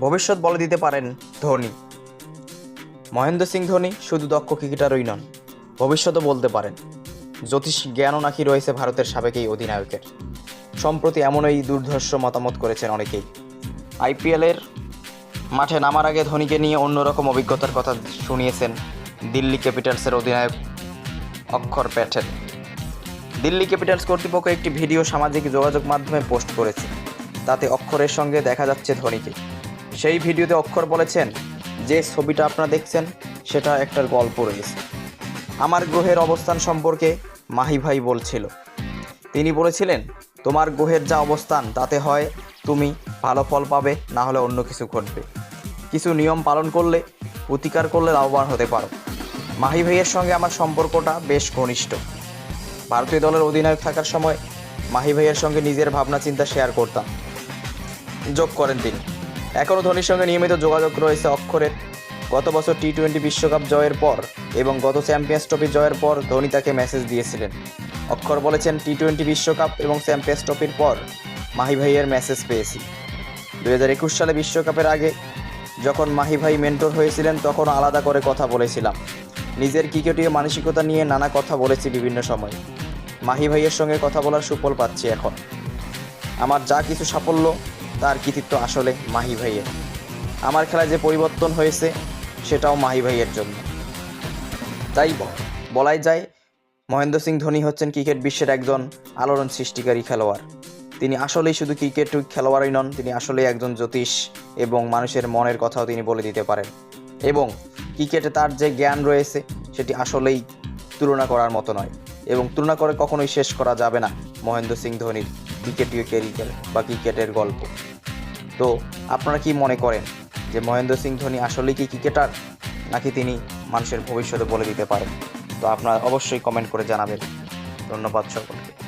ভবিষ্যৎ বলে দিতে পারেন ধোনি। মহেন্দ্র সিং ধোনি শুধু দক্ষ ক্রিকেটারই নন ভবিষ্যতও বলতে পারেন। জ্যোতিষ জ্ঞানও নাকি রয়েছে ভারতের সাবেক এই অধিনায়কের। সম্প্রতি এমনই দুর্ধর্ষ মতামত করেছেন অনেকেই। আইপিএলের মাঠে নামার আগে ধোনিকে নিয়ে অন্যরকম অভিজ্ঞতার কথা শুনিয়েছেন দিল্লি ক্যাপিটালসের অধিনায়ক অক্ষর প্যাটেল। দিল্লি ক্যাপিটালস কর্তৃপক্ষ একটি ভিডিও সামাজিক যোগাযোগ মাধ্যমে পোস্ট করেছে। তাতে অক্ষরের সঙ্গে দেখা যাচ্ছে ধোনিকে। সেই ভিডিওতে অক্ষর বলেছেন, যে ছবিটা আপনারা দেখছেন, সেটা একটা গল্প রয়েছে। আমার গ্রহের অবস্থান সম্পর্কে মাহি ভাই বলছিল। তিনি বলেছিলেন, তোমার গ্রহের যা অবস্থান, তাতে হয় তুমি ভালো ফল পাবে, না হলে অন্য কিছু ঘটবে। কিছু নিয়ম পালন করলে, প্রতিকার করলে লাভবান হতে পারো। মাহি ভাইয়ের সঙ্গে আমার সম্পর্কটা বেশ ঘনিষ্ঠ। ভারতীয় দলের অধিনায়ক থাকার সময় মাহি ভাইয়ের সঙ্গে নিজের ভাবনা চিন্তা শেয়ার করতাম। যোগ করেন তিনি। এখনও ধোনির সঙ্গে নিয়মিত যোগাযোগ রয়েছে অক্ষরের গত বছর টি টোয়েন্টি বিশ্বকাপ জয়ের পর এবং গত চ্যাম্পিয়ন্স ট্রফি জয়ের পর ধোনি তাকে মেসেজ দিয়েছিলেন। অক্ষর বলেছেন টি টোয়েন্টি বিশ্বকাপ এবং চ্যাম্পিয়ন্স ট্রফির পর মাহি ভাইয়ের মেসেজ পেয়েছি। দু একুশ সালে বিশ্বকাপের আগে যখন মাহি ভাই মেন্টর হয়েছিলেন, তখন আলাদা করে কথা বলেছিলাম। নিজের ক্রিকেটীয় মানসিকতা নিয়ে নানা কথা বলেছি বিভিন্ন সময়। মাহি ভাইয়ের সঙ্গে কথা বলার সুফল পাচ্ছি এখন। আমার যা কিছু সাফল্য তার কৃতিত্ব আসলে মাহি ভাইয়ের। আমার খেলায় যে পরিবর্তন হয়েছে, সেটাও মাহি ভাইয়ের জন্য। তাই বলাই যায়, মহেন্দ্র সিং ধোনি হচ্ছেন ক্রিকেট বিশ্বের একজন আলোড়ন সৃষ্টিকারী খেলোয়াড়। তিনি আসলেই শুধু ক্রিকেট খেলোয়াড়ই নন, তিনি আসলেই একজন জ্যোতিষ এবং মানুষের মনের কথাও তিনি বলে দিতে পারেন। এবং ক্রিকেটে তার যে জ্ঞান রয়েছে, সেটি আসলেই তুলনা করার মতো নয়। এবং তুলনা করে কখনোই শেষ করা যাবে না মহেন্দ্র সিং ধোনির ক্রিকেটীয় ক্যারিয়ার বা ক্রিকেটের গল্প। তো আপনারা কি মনে করেন যে মহেন্দ্র সিং ধোনি আসলেই কি ক্রিকেটার? নাকি তিনি মানুষের ভবিষ্যতে বলে দিতে পারেন? তো আপনারা অবশ্যই কমেন্ট করে জানাবেন। ধন্যবাদ সকলকে।